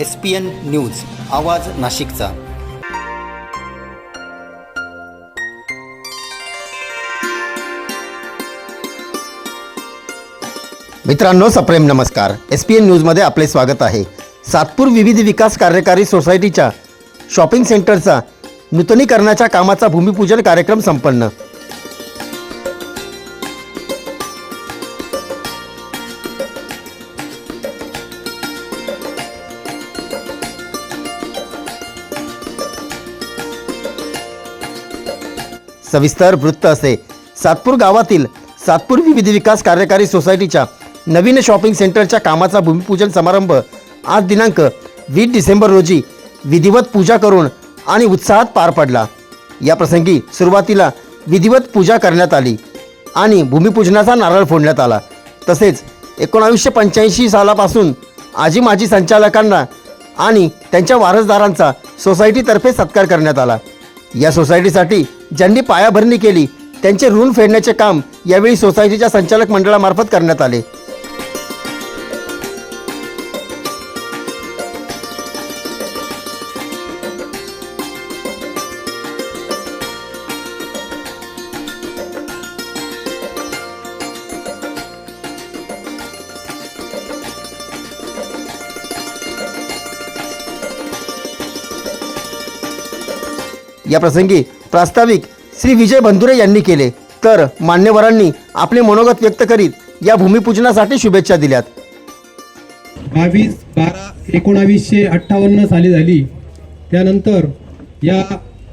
S P N news आवाज नाशिकचा. मित्रांनो सप्रेम नमस्कार. एस पी एन न्यूजमध्ये आपले स्वागत आहे. सातपूर विविध विकास कार्यकारी सोसायटीच्या शॉपिंग सेंटरचा नूतनीकरणाच्या कामाचा भूमिपूजन कार्यक्रम संपन्न. सविस्तर वृत्त असे. सातपूर गावातील सातपूर विविध विकास कार्यकारी सोसायटीच्या नवीन शॉपिंग सेंटरच्या कामाचा भूमिपूजन समारंभ आज दिनांक वीस डिसेंबर रोजी विधिवत पूजा करून आणि उत्साहात पार पडला. या प्रसंगी सुरुवातीला विधिवत पूजा करण्यात आली आणि भूमिपूजनाचा नारळ फोडण्यात आला. तसेच एकोणावीसशे पंच्याऐंशी सालापासून आजी माजी संचालकांना आणि त्यांच्या वारसदारांचा सोसायटीतर्फे सत्कार करण्यात आला. या सोसायटीसाठी ज्यांनी पायाभरणी केली त्यांचे ऋण फेडण्याचे काम यावेळी सोसायटीच्या संचालक मंडळामार्फत करण्यात आले. या प्रसंगी प्रास्ताविक श्री विजय बंधुरे यांनी केले. तर मान्यवरांनी आपले मनोगत व्यक्त करीत या भूमिपूजनासाठी शुभेच्छा दिल्यात. बावीस बारा एकोणावीसशे अठ्ठावन्न साली झाली. त्यानंतर या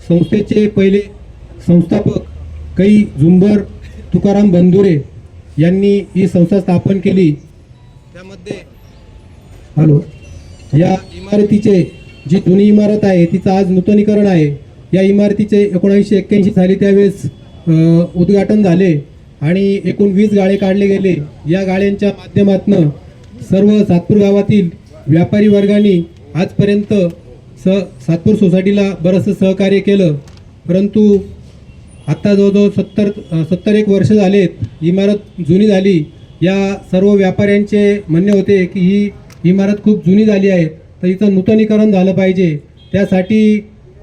संस्थेचे पहिले संस्थापक कै झुंबर तुकाराम बंधुरे यांनी ही संस्था स्थापन केली. त्यामध्ये हॅलो या इमारतीचे जी जुनी इमारत आहे तिचं आज नूतनीकरण आहे. या इमारतीचे एकोणावीसशे एक्क्याऐंशी साली त्यावेळेस उद्घाटन झाले आणि एकूण वीस गाळे काढले गेले. या गाळ्यांच्या माध्यमातून सर्व सातपूर गावातील व्यापारी वर्गाने आजपर्यंत स सातपूर सोसायटीला बरंचसं सहकार्य केलं. परंतु आत्ता जवळजवळ सत्तर सत्तर एक वर्ष झालेत. इमारत जुनी झाली. या सर्व व्यापाऱ्यांचे म्हणणे होते की ही इमारत खूप जुनी झाली आहे. तर हिचं नूतनीकरण झालं पाहिजे. त्यासाठी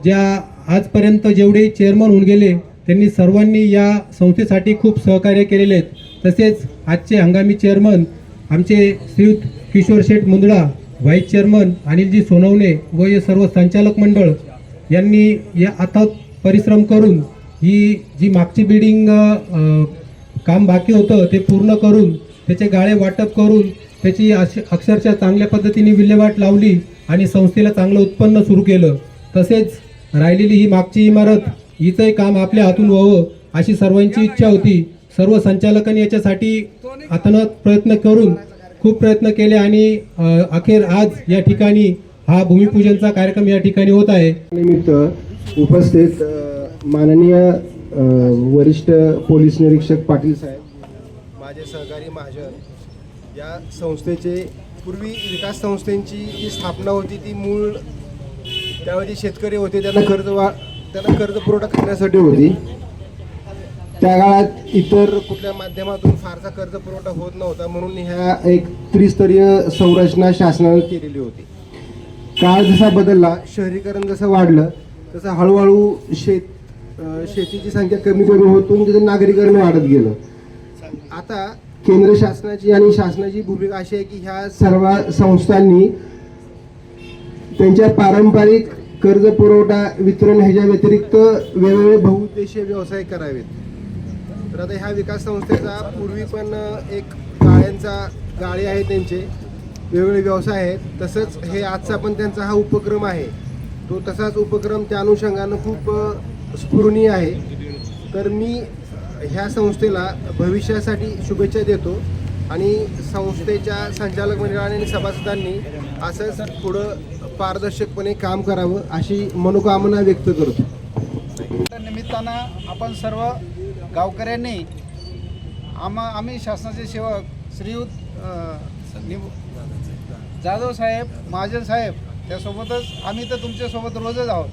ज्या आजपर्यंत जेवढे चेअरमन होऊन गेले त्यांनी सर्वांनी या संस्थेसाठी खूप सहकार्य केलेले आहेत. तसेच आजचे हंगामी चेअरमन आमचे श्रीयुत किशोर शेठ मुंदडा व्हाईस चेअरमन अनिलजी सोनवणे व हे सर्व संचालक मंडळ यांनी या आता परिश्रम करून ही जी मागची बिल्डिंग काम बाकी होतं ते पूर्ण करून त्याचे गाळे वाटप करून त्याची अश- अक्षरशः चांगल्या पद्धतीने विल्हेवाट लावली आणि संस्थेला चांगलं उत्पन्न सुरू केलं. तसेच राहिलेली ही मागची इमारत हिचंही काम आपल्या हातून व्हावं अशी सर्वांची इच्छा होती. सर्व संचालकांनी याच्यासाठी अतनत प्रयत्न करून खूप प्रयत्न केले आणि अखेर आज या ठिकाणी हा भूमिपूजनचा कार्यक्रम या ठिकाणी होत आहे. निमित्त उपस्थित माननीय वरिष्ठ पोलीस निरीक्षक पाटील साहेब माझे सहकारी महाजन या संस्थेचे पूर्वी विकास संस्थेची जी स्थापना होती ती मूळ त्यावेळी शेतकरी होते त्यांना कर्ज वा त्यांना कर्ज पुरवठा करण्यासाठी होती. त्या काळात इतर कुठल्या माध्यमातून फारसा कर्ज पुरवठा होत नव्हता म्हणून ह्या एक त्रिस्तरीय संरचना शासनाने केलेली होती. काळ जसा बदलला शहरीकरण जसं वाढलं तसं हळूहळू शेत शेतीची संख्या कमी कमी होतून तिथं नागरीकरण वाढत गेलं. आता केंद्र शासनाची आणि शासनाची भूमिका अशी आहे की ह्या सर्व संस्थांनी त्यांच्या पारंपरिक कर्ज पुरवठा वितरण ह्याच्या व्यतिरिक्त वेगवेगळे बहुउद्देशीय व्यवसाय करावेत. तर आता ह्या विकास संस्थेचा पूर्वी पण एक गाळ्यांचा गाळे आहे त्यांचे वेगवेगळे व्यवसाय आहेत. तसंच हे आजचा पण त्यांचा हा उपक्रम आहे. तो तसाच उपक्रम त्या अनुषंगानं खूप स्फुरणीय आहे. तर मी ह्या संस्थेला भविष्यासाठी शुभेच्छा देतो आणि संस्थेच्या संचालक मंडळाने आणि सभासदांनी असंच पुढं पारदर्शकपणे काम करावं अशी मनोकामना व्यक्त करतो. निमित्तानं आपण सर्व गावकऱ्यांनी आम्हा आम्ही शासनाचे सेवक श्रीयुत जाधव साहेब महाजन साहेब त्यासोबतच आम्ही तर तुमच्यासोबत रोजच आहोत.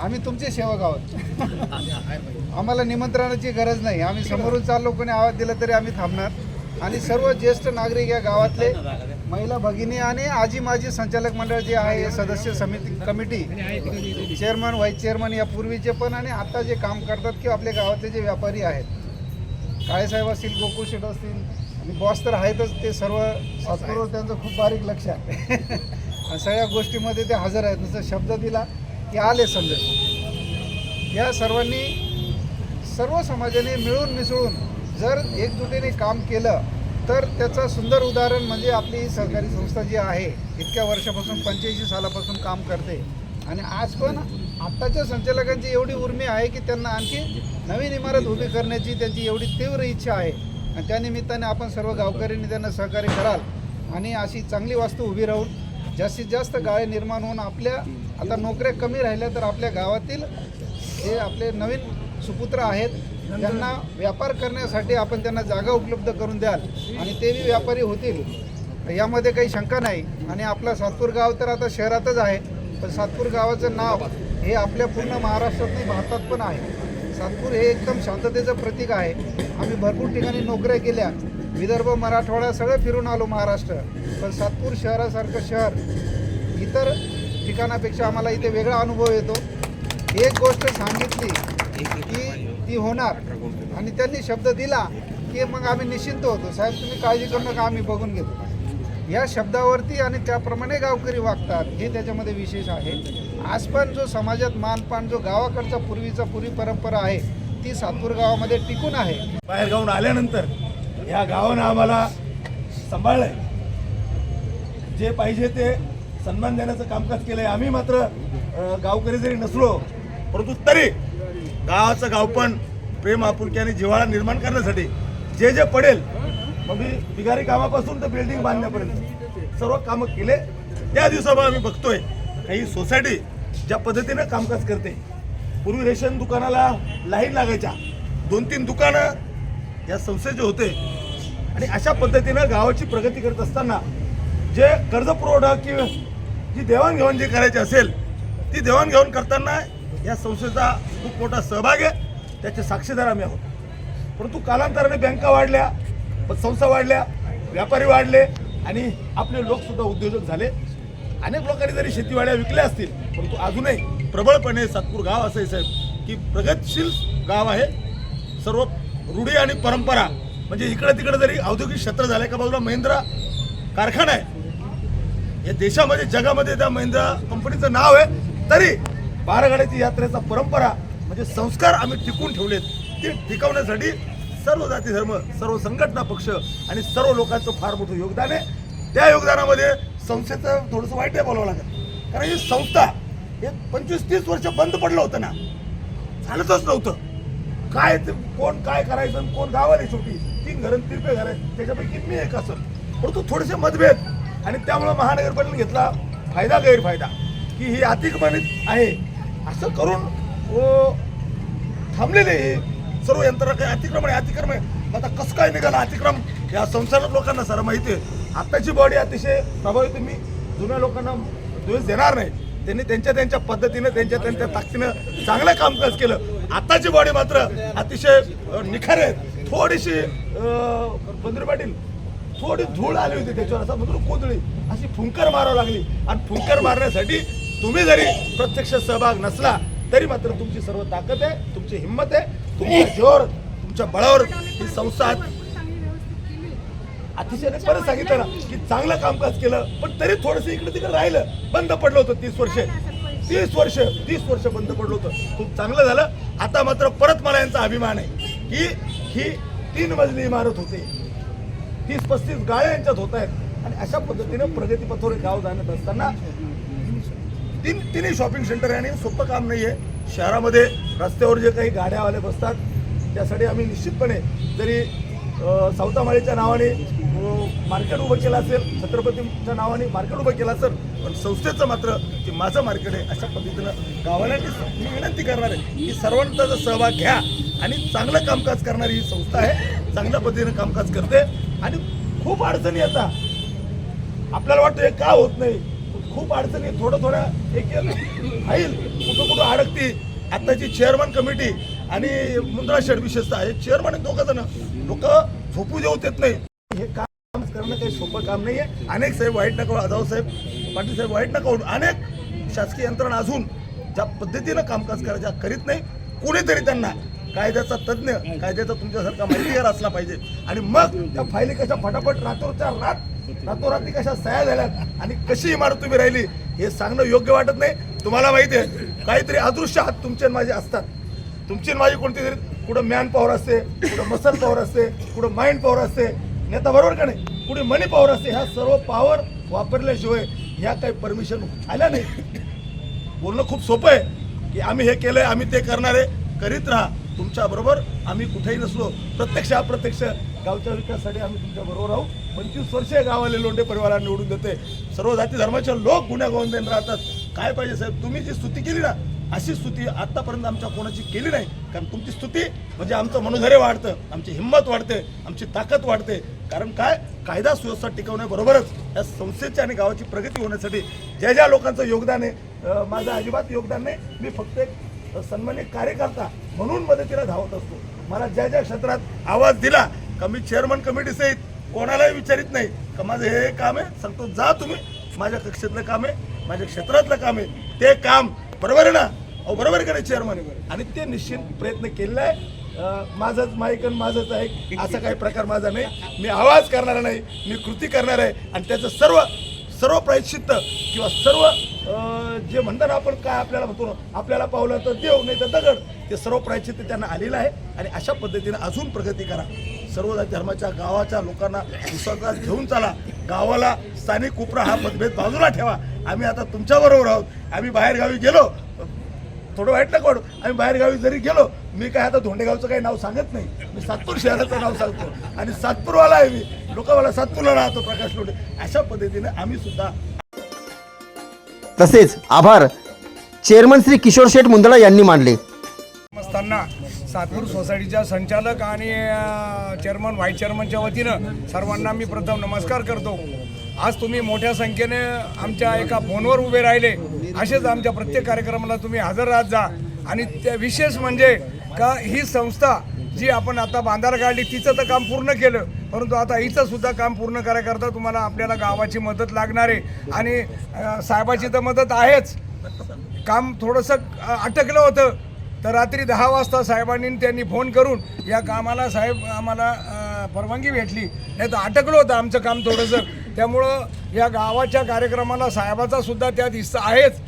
आम्ही तुमचे सेवक आहोत. आम्हाला निमंत्रणाची गरज नाही. आम्ही समोरून चाललो कोणी आवाज दिला तरी आम्ही थांबणार. आणि सर्व ज्येष्ठ नागरिक या गावातले महिला भगिनी आणि आजी माजी संचालक मंडळ जे आहे हे सदस्य समिती कमिटी. चेअरमन व्हाईस चेअरमन या पूर्वीचे पण आणि आता जे काम करतात किंवा आपल्या गावातले जे व्यापारी आहेत. काळेसाहेब असतील गोकुळ शेठ असतील आणि बॉस तर आहेतच ते सर्व सातपूरवर त्यांचं खूप बारीक लक्ष आहे. आणि सगळ्या गोष्टीमध्ये ते हजर आहेत. नुसतं शब्द दिला की आले समजा. या सर्वांनी सर्व समाजाने मिळून मिसळून जर एकजुटीने काम केलं तर त्याचं सुंदर उदाहरण म्हणजे आपली ही सहकारी संस्था जी आहे इतक्या वर्षापासून पंच्याऐंशी सालापासून काम करते. आणि आज पण आत्ताच्या संचालकांची एवढी उर्मी आहे की त्यांना आणखी नवीन इमारत उभी करण्याची त्यांची एवढी तीव्र इच्छा आहे. आणि त्यानिमित्ताने आपण सर्व गावकऱ्यांनी त्यांना सहकार्य कराल आणि अशी चांगली वास्तू उभी राहून जास्तीत जास्त गाळे निर्माण होऊन आपल्या आता नोकऱ्या कमी राहिल्या तर आपल्या गावातील जे आपले नवीन सुपुत्र आहेत. त्यांना व्यापार करण्यासाठी आपण त्यांना जागा उपलब्ध करून द्याल आणि ते बी व्यापारी होतील. यामध्ये काही शंका नाही. आणि आपला सातपूर गाव तर आता शहरातच आहे पण सातपूर गावाचं नाव हे आपल्या पूर्ण महाराष्ट्रात नाही भारतात पण आहे. सातपूर हे एकदम शांततेचं प्रतीक आहे. आम्ही भरपूर ठिकाणी नोकऱ्या केल्या. विदर्भ मराठवाडा सगळं फिरून आलो महाराष्ट्र. पण सातपूर शहरासारखं शहर इतर ठिकाणापेक्षा आम्हाला इथे वेगळा अनुभव येतो. एक गोष्ट सांगितली की ती होणार. आणि त्यांनी शब्द दिला की मग आम्ही निश्चिंत होतो. साहेब तुम्ही काळजी करू नका आम्ही बघून घेतो. या शब्दावरती आणि त्याप्रमाणे गावकरी वागतात हे त्याच्यामध्ये विशेष आहे. आज पण जो समाजात मानपान जो गावाकडचा पूर्वीचा पूर्वी परंपरा आहे ती सातपूर गावामध्ये टिकून आहे. बाहेर गावून आल्यानंतर ह्या गावानं आम्हाला सांभाळलंय. जे पाहिजे ते सन्मान देण्याचं कामकाज केलंय. आम्ही मात्र गावकरी जरी नसलो परंतु तरी गावाचं गावपण प्रेम आपुलकी आणि जिव्हाळा निर्माण करण्यासाठी जे जे पडेल मग मी बिगारी कामापासून तर बिल्डिंग बांधण्यापर्यंत सर्व कामं केले. त्या दिवसामुळे आम्ही बघतोय काही सोसायटी ज्या पद्धतीनं कामकाज करते. पूर्वी रेशन दुकानाला लाईन लागायच्या. दोन तीन दुकानं या संस्थेचे होते. आणि अशा पद्धतीनं गावाची प्रगती करत असताना जे कर्ज पुरवठा किंवा जी देवाणघेवाण जी करायची असेल ती देवाणघेवाण करताना या संस्थेचा खूप मोठा सहभाग आहे. त्याचे साक्षीदार आम्ही आहोत. परंतु कालांतराने बँका वाढल्या संस्था वाढल्या व्यापारी वाढले आणि आपले लोकसुद्धा उद्योजक झाले. अनेक लोकांनी जरी शेतीवाड्या विकल्या असतील परंतु अजूनही प्रबळपणे सातपूर गाव असं आहे साहेब की प्रगतशील गाव आहे. सर्व रूढी आणि परंपरा म्हणजे इकडे तिकडे जरी औद्योगिक क्षेत्र झालं का बाजूला महिंद्रा कारखाना आहे. या देशामध्ये जगामध्ये त्या महिंद्रा कंपनीचं नाव आहे तरी बारागाड्याची यात्रेचा परंपरा म्हणजे संस्कार आम्ही टिकून ठेवलेत ते टिकवण्यासाठी सर्व जाती धर्म सर्व संघटना पक्ष आणि सर्व लोकांचं फार मोठं योगदान आहे. त्या योगदानामध्ये संस्थेचं थोडंसं वाईट आहे बोलावं लागेल. कारण ही संस्था हे पंचवीस तीस वर्ष बंद पडलं होतं ना. झालंच नव्हतं. काय ते कोण काय करायचं कोण गावाला शेवटी? तीन घरं तिरपे घर आहे त्याच्यापैकी मी एक असं. परंतु थोडेसे मतभेद. आणि त्यामुळं महानगरपालिकेने घेतला फायदा गैरफायदा. की ही अतिक्रमणित आहे. असं करून व थांबलेले हे. सर्व यंत्रणा काही अतिक्रमण आहे अतिक्रमण आहे. आता कसं काय निघालं अतिक्रम या संसारात लोकांना सर माहिती आहे आत्ताची बॉडी अतिशय प्रभावित मी जुन्या लोकांना द्वेष देणार नाही. त्यांनी त्यांच्या त्यांच्या पद्धतीनं त्यांच्या त्यांच्या ताकदीनं चांगलं कामकाज केलं? आत्ताची बॉडी मात्र अतिशय निखार आहे. थोडीशी अ, पाटील थोडी धूळ आली होती त्याच्यावर असं म्हणतो कोदळी अशी फुंकर मारावं लागली. आणि फुंकर मारण्यासाठी तुम्ही जरी प्रत्यक्ष सहभाग नसला तरी मात्र तुमची सर्व ताकद आहे तुमची हिंमत आहे तुमच्या जोर तुमच्या बळावर ही संस्था अतिशय परत सांगितलं ना की चांगलं कामकाज केलं पण तरी थोडस इकडे तिकडे राहिलं बंद पडलं होतं तीस वर्ष. तीस वर्ष तीस वर्ष बंद पडलं होतं. खूप चांगलं झालं. आता मात्र परत मला यांचा अभिमान आहे की ही तीन मजली इमारत होते. तीस पस्तीस गाळ्या यांच्यात होत आहेत. आणि अशा पद्धतीनं प्रगतीपथावर गाव जाणत असताना तीन तिन्ही शॉपिंग सेंटर आहे आणि सोपं काम नाही आहे शहरामध्ये रस्त्यावर जे काही गाड्यावाले बसतात त्यासाठी आम्ही निश्चितपणे जरी सावतामाळीच्या नावाने मार्केट उभं केलं असेल छत्रपतीच्या नावाने मार्केट उभं केलं असेल पण संस्थेचं मात्र की माझं मार्केट आहे अशा पद्धतीनं गावाला मी विनंती करणार आहे की सर्वांचा जर सहभाग घ्या आणि चांगलं कामकाज करणारी ही संस्था आहे चांगल्या पद्धतीनं कामकाज करते आणि खूप अडचणी येतात. आपल्याला वाटतं हे का होत नाही? खूप अडचणी थोडं थोडं एक राहील कुठं कुठं अडकती. आताची चेअरमन कमिटी आणि मुंद्रा शेड विशेषतः हे चेअरमन दोघं जण. लोक झोपू देऊ देत नाही. हे काम काम करणं काही सोपं काम नाही आहे अनेक साहेब वाईट नका आजाव साहेब पाटील साहेब वाईट नका अनेक शासकीय यंत्रणा अजून ज्या पद्धतीनं कामकाज करायच्या करीत नाही. कोणीतरी त्यांना कायद्याचा तज्ज्ञ कायद्याचा तुमच्यासारखा माहितीगार असला पाहिजे. आणि मग त्या फायली कशा फटाफट रातोरच्या रात रातोरात्री कशा सह्या झाल्यात आणि कशी इमारत तुम्ही राहिली हे सांगणं योग्य वाटत नाही. तुम्हाला माहिती आहे काहीतरी अदृश्य हात तुमचे आणि माझे असतात. तुमची माझी कोणती तरी कुठं मॅन पॉवर असते कुठं मसल पॉवर असते कुठं माइंड पॉवर असते. नेता बरोबर का नाही? कुठे मनी पॉवर असते ह्या सर्व पॉवर वापरल्याशिवाय ह्या काही परमिशन आल्या नाही बोलणं खूप सोपं आहे की आम्ही हे केलंय आम्ही ते करणार आहे. करीत राहा. तुमच्या बरोबर आम्ही कुठेही नसलो प्रत्यक्ष अप्रत्यक्ष गावच्या विकासासाठी आम्ही तुमच्या बरोबर आहोत. पंचवीस वर्षे गावाले लोंढे परिवाराला निवडून देते सर्व जाती धर्माचे लोक गुन्ह्या गोविंदाने राहतात. काय पाहिजे साहेब? तुम्ही जी स्तुती केली ना अशी स्तुती आतापर्यंत आमच्या कोणाची केली नाही. कारण तुमची स्तुती म्हणजे आमचं मनोधैर्य वाढतं आमची हिंमत वाढते आमची ताकद वाढते. कारण काय? कायदा सुव्यवस्था टिकवण्याबरोबरच या संस्थेची आणि गावाची प्रगती होण्यासाठी ज्या ज्या लोकांचं योगदान आहे माझं अजिबात योगदान नाही. मी फक्त एक सन्मानित कार्यकर्ता म्हणून मदतीला धावत असतो. मला ज्या ज्या क्षेत्रात आवाज दिला कमी मी चेअरमन कमिटी सहित कोणालाही विचारित नाही. का माझं हे काम आहे? सांगतो जा तुम्ही. माझ्या कक्षेतलं काम आहे माझ्या क्षेत्रातलं काम आहे. ते काम बरोबर आहे ना? अहो बरोबर आहे का नाही चेअरमन आणि ते निश्चित प्रयत्न केलेला आहे. माझंच माईक आणि माझंच आहे. असा काही प्रकार माझा नाही. मी आवाज करणार नाही मी कृती करणार आहे. आणि त्याचं सर्व सर्व प्रायश्चित्त किंवा सर्व जे म्हणतात ना आपण काय आपल्याला म्हणतो ना, आपल्याला पावलं तर देव नाही तर दगड ते सर्व प्रायश्चित्त त्यांना आलेलं आहे. आणि अशा पद्धतीने अजून प्रगती करा. सर्व धर्माच्या गावाच्या लोकांना विश्वासात घेऊन चला. गावाला स्थानिक उपरा हा मतभेद बाजूला ठेवा. आम्ही आता तुमच्याबरोबर आहोत. आम्ही बाहेरगावी गेलो. थोडं वाईट नको आम्ही बाहेरगावी जरी गेलो मी काय आता धोंडेगावचं काही नाव सांगत नाही. मी सातपूर शहराचं नाव सांगतो. आणि सातपूरवाला आहे मी. लोक मला सातपूरला राहतो प्रकाश लोटे अशा पद्धतीने आम्ही सुद्धा तसेच आभार. चेअरमन श्री किशोर शेठ मुंदडा यांनी मानले. असताना सातपूर सोसायटीच्या संचालक आणि चेअरमन व्हाईस चेअरमनच्या वतीनं सर्वांना मी प्रथम नमस्कार करतो. आज तुम्ही मोठ्या संख्येने आमच्या एका फोनवर उभे राहिले. असेच आमच्या प्रत्येक कार्यक्रमाला तुम्ही हजर राहत जा. आणि त्या विशेष म्हणजे का ही संस्था जी आपण आता बांधायला काढली तिचं तर काम पूर्ण केलं. परंतु आता हिचं सुद्धा काम पूर्ण करायकरता तुम्हाला आपल्याला गावाची मदत लागणार आहे. आणि साहेबाची तर मदत आहेच. काम थोडंसं अटकलं होतं. तर रात्री दहा वाजता साहेबांनी त्यांनी फोन करून या कामाला साहेब आम्हाला परवानगी भेटली. नाही तर अटकलं होतं आमचं काम थोडंसं. त्यामुळं या गावाच्या कार्यक्रमाला साहेबाचा सुद्धा त्यात हिस्सा आहेच.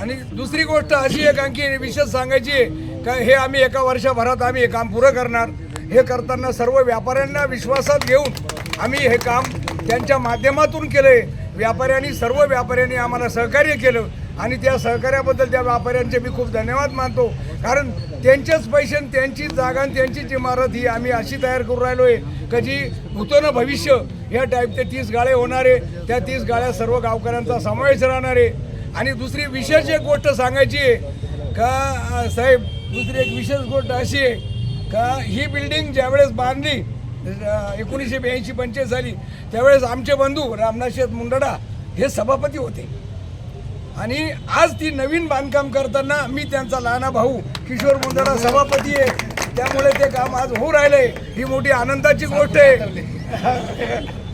आणि दुसरी गोष्ट अशी एक आणखी विशेष सांगायची आहे का हे आम्ही एका वर्षभरात आम्ही हे काम पुरं करणार. हे करताना सर्व व्यापाऱ्यांना विश्वासात घेऊन आम्ही हे काम त्यांच्या माध्यमातून केलं आहे व्यापाऱ्यांनी सर्व व्यापाऱ्यांनी आम्हाला सहकार्य केलं. आणि त्या सहकार्याबद्दल त्या व्यापाऱ्यांचे मी खूप धन्यवाद मानतो. कारण त्यांचेच पैसे त्यांचीच जागा आणि त्यांचीच इमारत ही आम्ही अशी तयार करू राहिलो आहे का जी भूतोनं भविष्य या टाईपचे तीस गाळे होणार आहे त्या तीस गाळ्या सर्व गावकऱ्यांचा समावेश राहणार आहे. आणि दुसरी विशेष एक गोष्ट सांगायची आहे का साहेब दुसरी एक विशेष गोष्ट अशी आहे का ही बिल्डिंग ज्यावेळेस बांधली एकोणीसशे ब्याऐंशी पंचवीस साली त्यावेळेस आमचे बंधू रामनाथ मुंडडा हे सभापती होते. आणि आज ती नवीन बांधकाम करताना मी त्यांचा लहाना भाऊ किशोर मुंदडा सभापती आहे. त्यामुळे ते काम आज होऊ राहिले. ही मोठी आनंदाची गोष्ट आहे.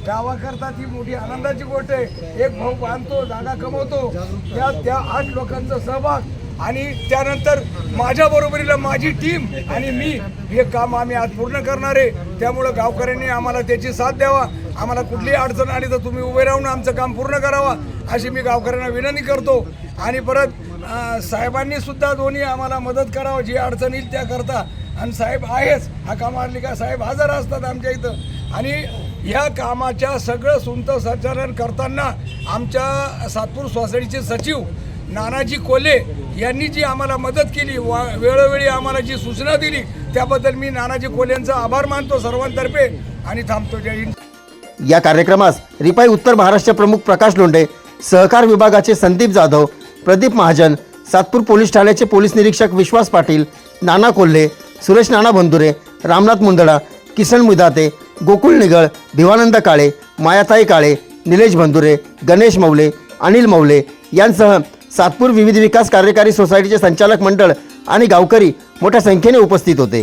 गावाकरता ती मोठी आनंदाची गोष्ट आहे. एक भाऊ बांधतो जागा कमवतो. त्या त्या आठ लोकांचा सहभाग. आणि त्यानंतर माझ्या बरोबरीला माझी टीम आणि मी हे काम आम्ही आज पूर्ण करणार आहे. त्यामुळं गावकऱ्यांनी आम्हाला त्याची साथ द्यावा. आम्हाला कुठलीही अडचण आली तर तुम्ही उभे राहून आमचं काम पूर्ण करावा. अशी मी गावकऱ्यांना विनंती करतो. आणि परत साहेबांनी सुद्धा दोन्ही आम्हाला मदत करावं जी अडचण येईल त्या करता आणि साहेब आहेच. हा कामालिका का साहेब हजर असतात आमच्या इथं. आणि ह्या कामाच्या सगळं सुंत संचालन करताना आमच्या सातपूर सोसायटीचे सचिव नानाजी कोले यांनी जी आम्हाला मदत केली वा वेळोवेळी आम्हाला जी सूचना दिली त्याबद्दल मी नानाजी कोल्हेंचा आभार मानतो सर्वांतर्फे. आणि थांबतो. जय हिंद. या कार्यक्रमास रिपाई उत्तर महाराष्ट्र प्रमुख प्रकाश लोंढे सहकार विभागाचे संदीप जाधव प्रदीप महाजन सातपूर पोलीस ठाण्याचे पोलीस निरीक्षक विश्वास पाटील नाना कोल्हे सुरेश नाना बंधुरे रामनाथ मुंदडा किसन मुदाते गोकुळ निगळ भिवानंद काळे मायाताई काळे निलेश बंधुरे गणेश मौले अनिल मौले यांसह सातपूर विविध विकास कार्यकारी सोसायटीचे संचालक मंडळ आणि गावकरी मोठ्या संख्येने उपस्थित होते.